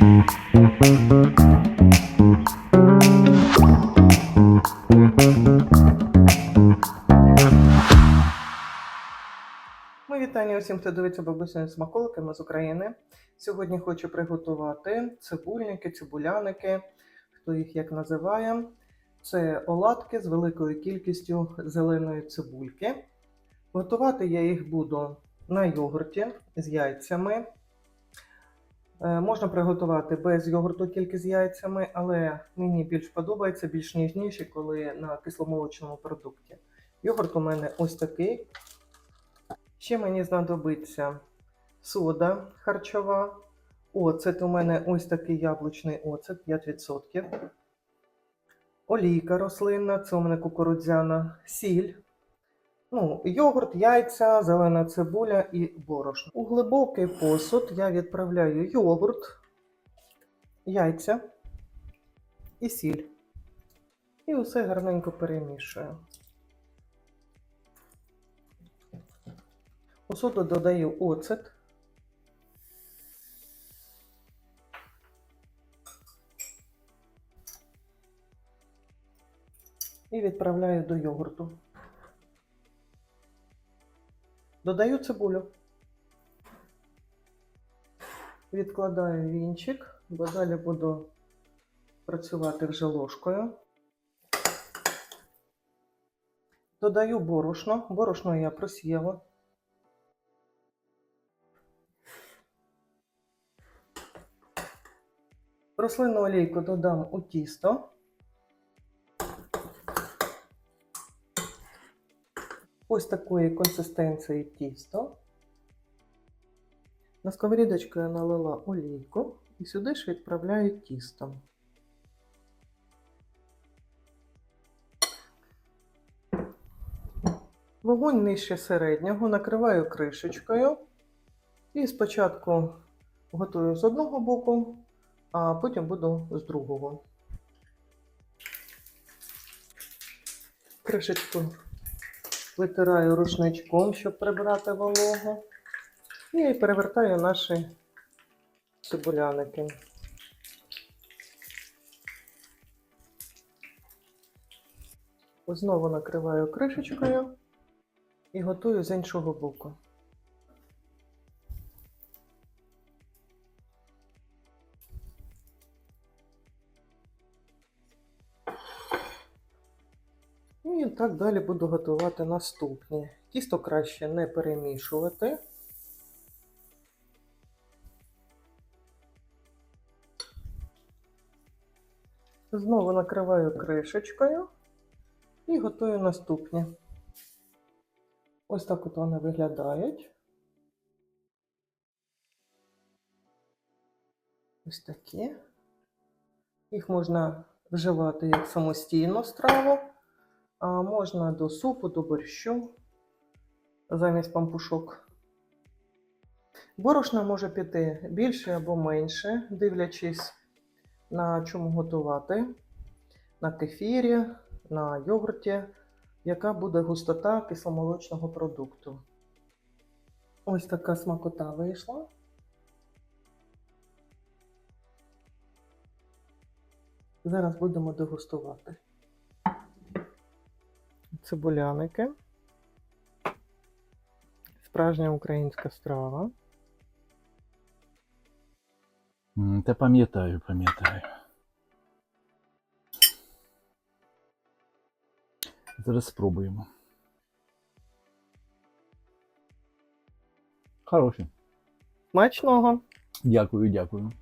Ми вітання усім, хто дивиться бабусини смаколики, ми з України. Сьогодні хочу приготувати цибульники, цибуляники, хто їх як називає. Це оладки з великою кількістю зеленої цибульки. Готувати я їх буду на йогурті з яйцями. Е, Можна приготувати без йогурту тільки з яйцями, але мені більш подобається, більш ніжніші, коли на кисломолочному продукті. Йогурт у мене ось такий. Ще мені знадобиться сода харчова. Оцет у мене ось такий яблучний оцет 5%. Олійка рослинна, це у мене кукурудзяна, сіль. Ну, йогурт, яйця, зелена цибуля і борошно. У глибокий посуд я відправляю йогурт, яйця і сіль. І усе гарненько перемішую. У соду додаю оцет. І відправляю до йогурту. Додаю цибулю. Відкладаю вінчик, бо далі буду працювати вже ложкою. Додаю борошно. Борошно я просіяла. Рослинну олійку додам у тісто. Ось такої консистенції тісто. На сковорідочку я налила олійку і сюди ж відправляю тісто. Вогонь нижче середнього, накриваю кришечкою і спочатку готую з одного боку, а потім буду з другого. Кришечку витираю рушничком, щоб прибрати вологу. І перевертаю наші цибуляники. Знову накриваю кришечкою і готую з іншого боку. І так далі буду готувати наступні. Тісто краще не перемішувати. Знову накриваю кришечкою і готую наступні. Ось так от вони виглядають. Ось такі. Їх можна вживати як самостійну страву. Можна до супу, до борщу замість пампушок. Борошна може піти більше або менше, дивлячись на чому готувати. На кефірі, на йогурті, яка буде густота кисломолочного продукту. Ось така смакота вийшла. Зараз будемо дегустувати цибуляники. Справжня українська страва. Та пам'ятаю, пам'ятаю. Зараз спробуємо. Хороші. Смачного! Дякую, дякую.